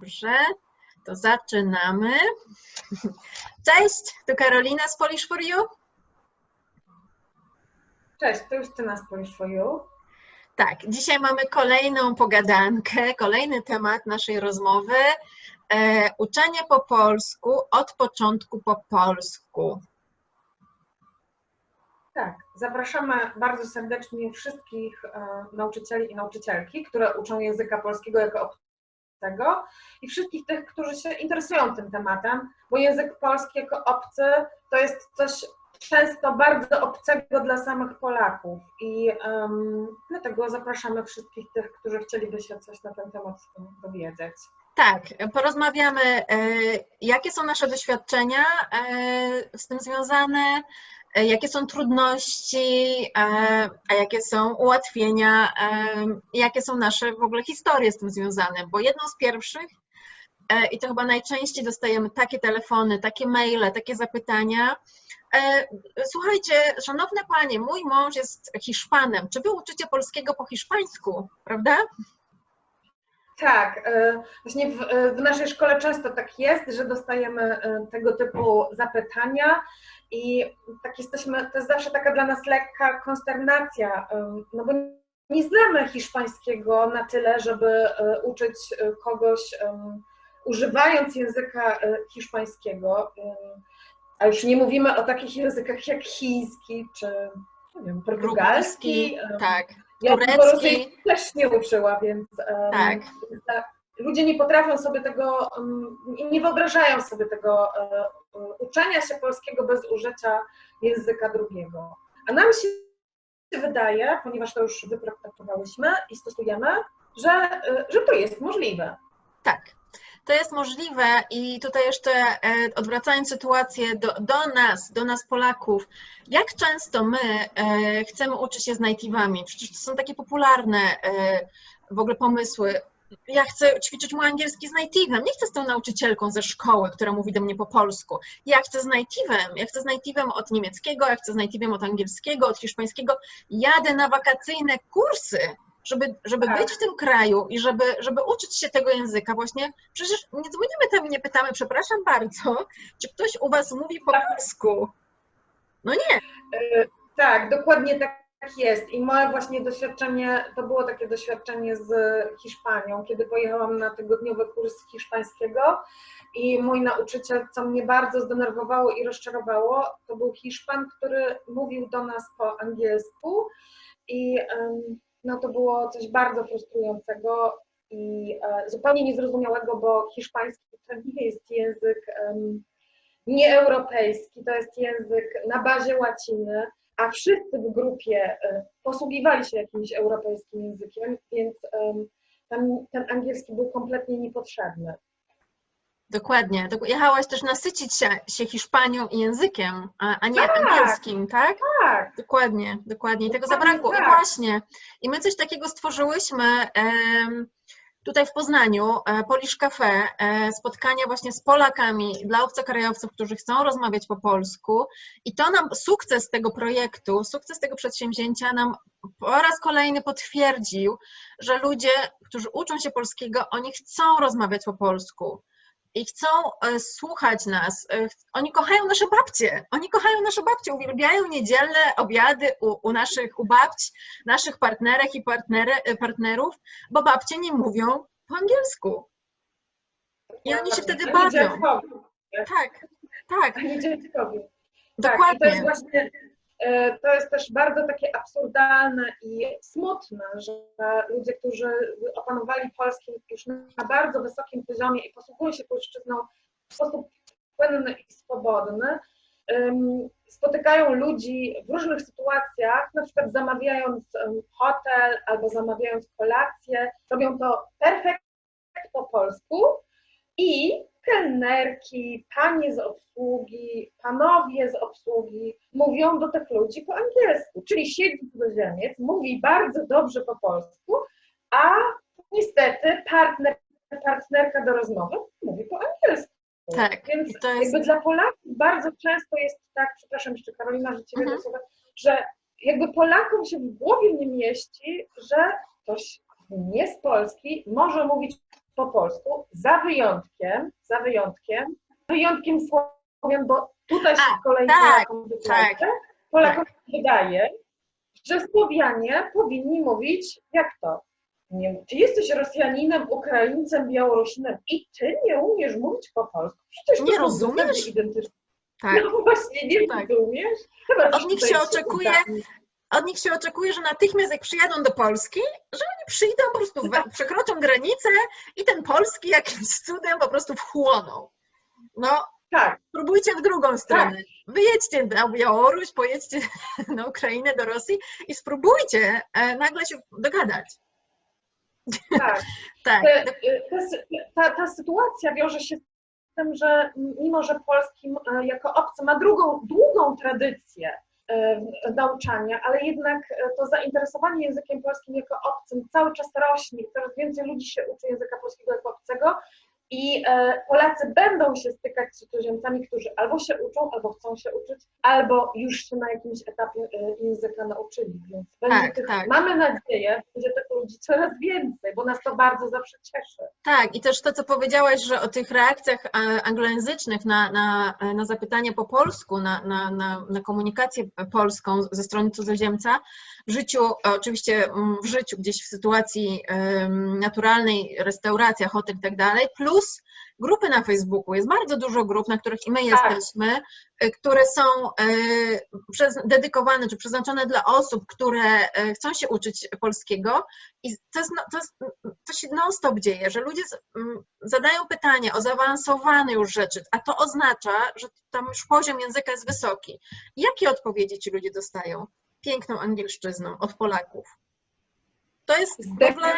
Dobrze, to zaczynamy. Cześć, tu Karolina z Polish for You. Cześć, to Justyna z Polish for You. Tak, dzisiaj mamy kolejną pogadankę, kolejny temat naszej rozmowy. E, uczenie po polsku od początku po polsku. Tak, zapraszamy bardzo serdecznie wszystkich e, nauczycieli i nauczycielki, które uczą języka polskiego jako obcego i wszystkich tych, którzy się interesują tym tematem, bo język polski jako obcy to jest coś często bardzo obcego dla samych Polaków i em, dlatego zapraszamy wszystkich tych, którzy chcieliby się coś na ten temat dowiedzieć. Tak, porozmawiamy, e, jakie są nasze doświadczenia e, z tym związane, jakie są trudności, e, a jakie są ułatwienia, e, jakie są nasze w ogóle historie z tym związane, bo jedną z pierwszych, e, i to chyba najczęściej dostajemy takie telefony, takie maile, takie zapytania, e, Słuchajcie, szanowne panie, mój mąż jest Hiszpanem. Czy wy uczycie polskiego po hiszpańsku, prawda? Tak, e, właśnie w, e, w naszej szkole często tak jest, że dostajemy e, tego typu zapytania i tak jesteśmy, to jest zawsze taka dla nas lekka konsternacja, no bo nie znamy hiszpańskiego na tyle, żeby uczyć kogoś używając języka hiszpańskiego, a już nie mówimy o takich językach jak chiński czy nie wiem, portugalski. Tak. Ja Turecki. też nie uczyła, więc um, Tak. ludzie nie potrafią sobie tego, um, nie wyobrażają sobie tego um, uczenia się polskiego bez użycia języka drugiego. A nam się wydaje, ponieważ to już wypraktykowałyśmy i stosujemy, że, e, że to jest możliwe. Tak, to jest możliwe i tutaj jeszcze e, odwracając sytuację do, do nas, do nas Polaków, jak często my e, chcemy uczyć się z native'ami? Przecież to są takie popularne e, w ogóle pomysły. Ja chcę ćwiczyć mój angielski z native'em, nie chcę z tą nauczycielką ze szkoły, która mówi do mnie po polsku. Ja chcę z native'em, ja chcę z native'em od niemieckiego, ja chcę z native'em od angielskiego, od hiszpańskiego. Jadę na wakacyjne kursy, żeby, żeby Tak. być w tym kraju i żeby, żeby uczyć się tego języka właśnie, przecież nie dzwonimy tam i nie pytamy, przepraszam bardzo, czy ktoś u was mówi po polsku? No nie, E, Tak, dokładnie tak jest. I moje właśnie doświadczenie, to było takie doświadczenie z Hiszpanią, kiedy pojechałam na tygodniowy kurs hiszpańskiego i mój nauczyciel, co mnie bardzo zdenerwowało i rozczarowało, to był Hiszpan, który mówił do nas po angielsku i em, no to było coś bardzo frustrującego i e, zupełnie niezrozumiałego, bo hiszpański to nie jest język nieeuropejski, to jest język na bazie łaciny, a wszyscy w grupie e, posługiwali się jakimś europejskim językiem, więc ten angielski był kompletnie niepotrzebny. Dokładnie. Dok- Jechałaś też nasycić się, się Hiszpanią i językiem, a, a nie Tak. angielskim, tak? Tak, Dokładnie, dokładnie. I tego Dokładnie zabrakło. I tak. właśnie. I my coś takiego stworzyłyśmy tutaj w Poznaniu, e, Polish Cafe, e, spotkania właśnie z Polakami dla obcokrajowców, którzy chcą rozmawiać po polsku. I to nam sukces tego projektu, sukces tego przedsięwzięcia nam po raz kolejny potwierdził, że ludzie, którzy uczą się polskiego, oni chcą rozmawiać po polsku i chcą e, słuchać nas. E, Oni kochają nasze babcie. Oni kochają nasze babcie, uwielbiają niedzielne obiady u, u naszych, u babć, naszych partnerek i partnery, e, partnerów, bo babcie nie mówią po angielsku. I oni się wtedy bawią. Tak, tak. Tak, dokładnie. E, to jest też bardzo takie absurdalne i smutne, że ludzie, którzy opanowali polski już na bardzo wysokim poziomie i posługują się polszczyzną w sposób płynny i swobodny, spotykają ludzi w różnych sytuacjach, na przykład zamawiając hotel albo zamawiając kolację, robią to perfekt po polsku i kelnerki, panie z obsługi, panowie z obsługi mówią do tych ludzi po angielsku. Czyli siedzi cudzoziemiec, mówi bardzo dobrze po polsku, a niestety partner, partnerka do rozmowy mówi po angielsku. Tak, Więc to jest- jakby dla Polaków bardzo często jest tak, przepraszam jeszcze Karolina, że Cię Mhm. mhm. że jakby Polakom się w głowie nie mieści, że ktoś nie z Polski może mówić po polsku, za wyjątkiem, za wyjątkiem, wyjątkiem Słowian, bo tutaj się A, kolei tak, Polakom tak, Polakom się wydaje, że Słowianie powinni mówić jak to? Nie, ty jesteś Rosjaninem, Ukraińcem, Białorusinem i ty nie umiesz mówić po polsku. Przecież Nie rozumiesz? identyczne. Tak. No właśnie, nie Tak. rozumiesz? Chyba Od nich się oczekuje. Od nich się oczekuje, że natychmiast jak przyjadą do Polski, że oni przyjdą, po prostu we, przekroczą granicę i ten polski jakimś cudem po prostu wchłoną. No, Tak, Spróbujcie w drugą stronę. Wyjedźcie na Białoruś, pojedźcie na Ukrainę, do Rosji i spróbujcie e, nagle się dogadać. tak. Tak, Te, te, ta, ta sytuacja wiąże się z tym, że mimo, że polskim e, jako obcy ma drugą, długą tradycję e, nauczania, ale jednak e, to zainteresowanie językiem polskim jako obcym cały czas rośnie. Coraz więcej ludzi się uczy języka polskiego jako obcego i e, Polacy będą się stykać z cudzoziemcami, którzy albo się uczą, albo chcą się uczyć, albo już się na jakimś etapie e, języka nauczyli. Więc będzie Tak, tych, tak. mamy nadzieję, że będzie tych ludzi coraz więcej, bo nas to bardzo zawsze cieszy. tak. I też to, co powiedziałaś, że o tych reakcjach e, anglojęzycznych na, na, na zapytanie po polsku, na, na, na, na komunikację polską ze strony cudzoziemca, w życiu, oczywiście mm, w życiu, gdzieś w sytuacji naturalnej, restauracja, hotel i tak dalej, plus grupy na Facebooku. Jest bardzo dużo grup, na których i my Tak. jesteśmy, e, które są e, dedykowane czy przeznaczone dla osób, które e, chcą się uczyć polskiego. I to, jest, no- to, jest, to się non-stop dzieje, że ludzie zadają pytania o zaawansowane już rzeczy, a to oznacza, że tam już poziom języka jest wysoki. Jakie odpowiedzi ci ludzie dostają? Piękną angielszczyzną od Polaków. To jest w ogóle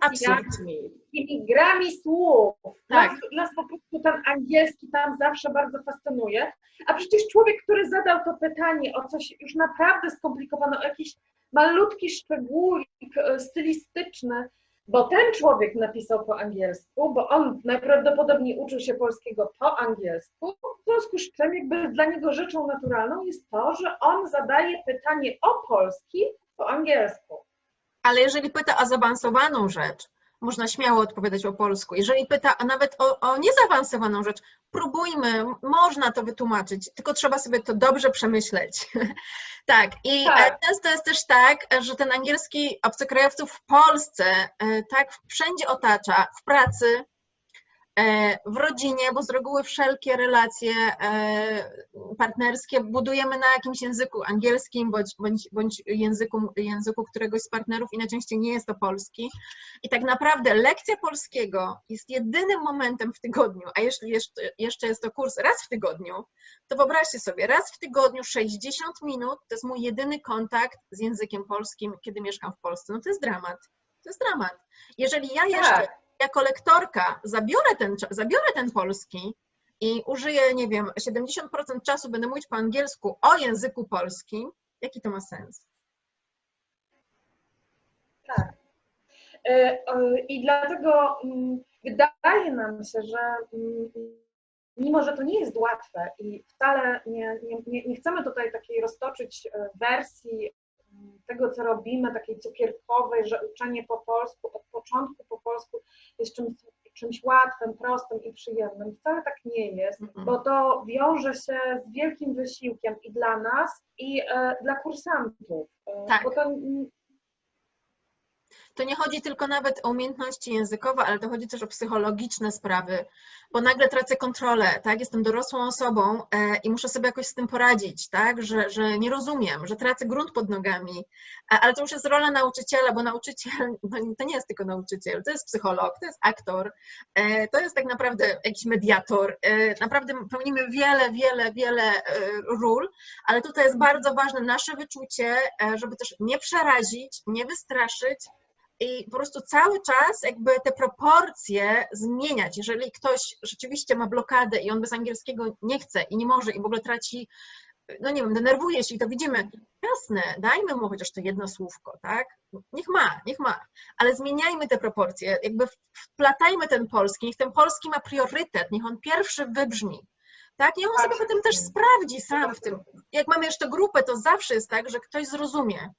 absurd. dekoracjami, tymi grami słów. Tak. Nas, nas po prostu ten angielski tam zawsze bardzo fascynuje. A przecież człowiek, który zadał to pytanie o coś już naprawdę skomplikowane, o jakiś malutki szczególik e, stylistyczny, bo ten człowiek napisał po angielsku, bo on najprawdopodobniej uczył się polskiego po angielsku, w związku z czym jakby dla niego rzeczą naturalną jest to, że on zadaje pytanie o polski po angielsku. Ale jeżeli pyta o zaawansowaną rzecz, można śmiało odpowiadać po polsku. Jeżeli pyta a nawet o, o niezaawansowaną rzecz, próbujmy, można to wytłumaczyć, tylko trzeba sobie to dobrze przemyśleć. tak, i Tak. e, często jest też tak, że ten angielski obcokrajowców w Polsce e, tak wszędzie otacza, w pracy, w rodzinie, bo z reguły wszelkie relacje e, partnerskie budujemy na jakimś języku angielskim bądź, bądź, bądź języku, języku któregoś z partnerów i najczęściej nie jest to polski. I tak naprawdę lekcja polskiego jest jedynym momentem w tygodniu, a jeśli jeszcze, jeszcze jest to kurs raz w tygodniu, to wyobraźcie sobie, raz w tygodniu 60 minut to jest mój jedyny kontakt z językiem polskim, kiedy mieszkam w Polsce. No to jest dramat. To jest dramat. Jeżeli ja jeszcze Tak. Jako lektorka zabiorę ten, zabiorę ten polski i użyję, nie wiem, 70% czasu będę mówić po angielsku o języku polskim, jaki to ma sens? Tak. E, I dlatego mm, wydaje nam się, że mm, mimo, że to nie jest łatwe i wcale nie, nie, nie, chcemy tutaj takiej roztoczyć e, wersji tego, co robimy, takiej cukierkowej, że uczenie po polsku, od początku po polsku jest czymś, czymś łatwym, prostym i przyjemnym. Wcale tak nie jest, Mhm. bo to wiąże się z wielkim wysiłkiem i dla nas, i e, dla kursantów. E, Tak. Bo to To nie chodzi tylko nawet o umiejętności językowe, ale to chodzi też o psychologiczne sprawy, bo nagle tracę kontrolę, tak? Jestem dorosłą osobą e, i muszę sobie jakoś z tym poradzić, tak? Że, że nie rozumiem, że tracę grunt pod nogami, a, ale to już jest rola nauczyciela, bo nauczyciel no, to nie jest tylko nauczyciel, to jest psycholog, to jest aktor, e, to jest tak naprawdę jakiś mediator. E, naprawdę pełnimy wiele, wiele, wiele e, ról, ale tutaj jest bardzo ważne nasze wyczucie, e, żeby też nie przerazić, nie wystraszyć, i po prostu cały czas jakby te proporcje zmieniać. Jeżeli ktoś rzeczywiście ma blokadę i on bez angielskiego nie chce i nie może i w ogóle traci, no nie wiem, denerwuje się i to widzimy, jasne, dajmy mu chociaż to jedno słówko, tak? Niech ma, niech ma, ale zmieniajmy te proporcje, jakby wplatajmy ten polski, niech ten polski ma priorytet, niech on pierwszy wybrzmi. Tak, niech on sobie potem też sprawdzi sam w tym. Jak mamy jeszcze grupę, to zawsze jest tak, że ktoś zrozumie,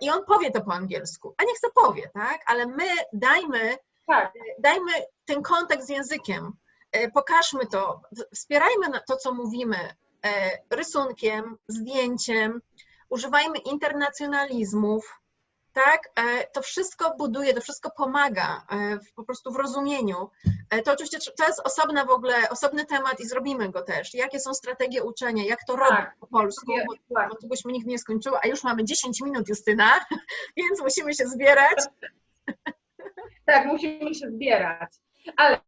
i on powie to po angielsku, a niech to powie, tak? Ale my dajmy Tak, dajmy ten kontakt z językiem, e, pokażmy to, wspierajmy to, co mówimy e, rysunkiem, zdjęciem, używajmy internacjonalizmów, tak? E, To wszystko buduje, to wszystko pomaga e, w, po prostu w rozumieniu. E, To oczywiście to jest osobna w ogóle, osobny temat i zrobimy go też. Jakie są strategie uczenia, jak to robić Tak. po polsku, Nie, bo, właśnie. bo tu byśmy nigdy nie skończyły, a już mamy 10 minut, Justyna, więc musimy się zbierać. Tak, musimy się zbierać. Ale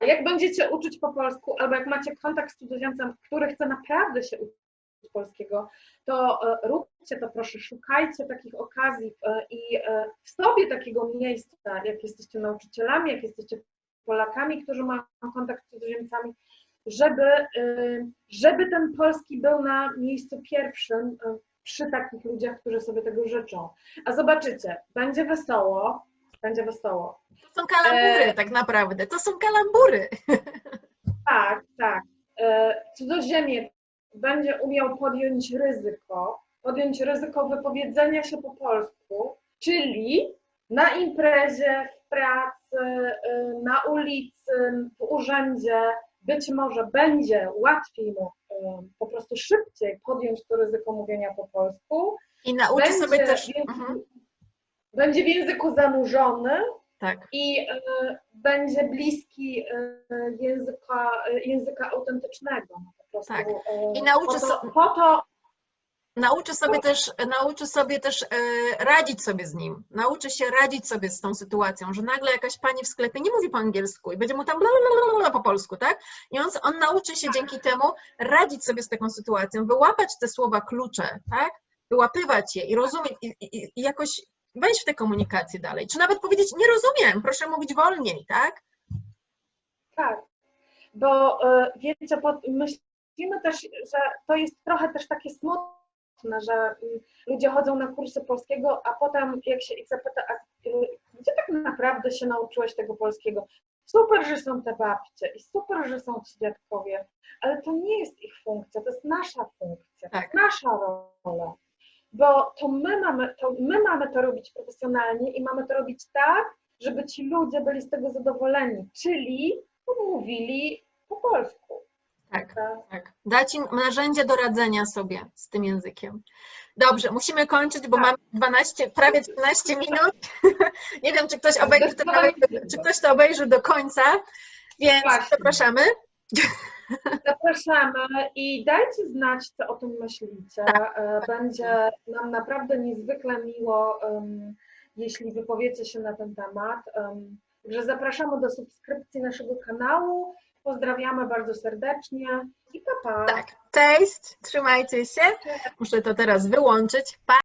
jak będziecie uczyć po polsku, albo jak macie kontakt z cudzoziemcem, który chce naprawdę się uczyć polskiego, to e, róbcie to proszę, szukajcie takich okazji e, i e, w sobie takiego miejsca, jak jesteście nauczycielami, jak jesteście Polakami, którzy mają kontakt z cudzoziemcami, żeby, żeby ten polski był na miejscu pierwszym przy takich ludziach, którzy sobie tego życzą. A zobaczycie, będzie wesoło, będzie wesoło. To są kalambury E, tak naprawdę, to są kalambury. Tak, tak. Cudzoziemiec będzie umiał podjąć ryzyko, podjąć ryzyko wypowiedzenia się po polsku, czyli na imprezie, w pracy, e, na ulicy, w urzędzie, być może będzie łatwiej mu e, po prostu szybciej podjąć to ryzyko mówienia po polsku. I nauczy Będzie sobie też. w języku- Mhm, Będzie w języku zanurzony, tak, i e, będzie bliski e, języka, e, języka autentycznego. Po prostu, Tak. I nauczy po to, po to nauczy sobie też, nauczy sobie też e, radzić sobie z nim. Nauczy się radzić sobie z tą sytuacją, że nagle jakaś pani w sklepie nie mówi po angielsku i będzie mu tam bla, bla, bla, bla po polsku, tak? I on, on nauczy się dzięki temu radzić sobie z taką sytuacją, wyłapać te słowa klucze, tak? Wyłapywać je i rozumieć i, i, i jakoś wejść w tę komunikację dalej. Czy nawet powiedzieć, nie rozumiem, proszę mówić wolniej, tak? tak, bo e, wiecie, bo myślimy też, że to jest trochę też takie smutne, że mm, ludzie chodzą na kursy polskiego, a potem jak się ich zapyta, a y, gdzie tak naprawdę się nauczyłeś tego polskiego? Super, że są te babcie i super, że są ci dziadkowie, ale to nie jest ich funkcja, to jest nasza funkcja, to Tak. jest nasza rola. Bo to my, mamy, to my mamy to robić profesjonalnie i mamy to robić tak, żeby ci ludzie byli z tego zadowoleni, czyli mówili po polsku. Tak. Tak? Tak, dać im narzędzie do radzenia sobie z tym językiem. Dobrze, musimy kończyć, bo Tak. mamy 12, prawie 12 minut. Nie wiem, czy ktoś, obejrzy, to czy ktoś to obejrzy do końca, więc Właśnie. zapraszamy. Zapraszamy i dajcie znać, co o tym myślicie. E, Będzie nam naprawdę niezwykle miło, em, jeśli wypowiecie się na ten temat. Em, Także zapraszamy do subskrypcji naszego kanału. Pozdrawiamy bardzo serdecznie i pa pa. Tak, cześć, trzymajcie się. Muszę to teraz wyłączyć. Pa!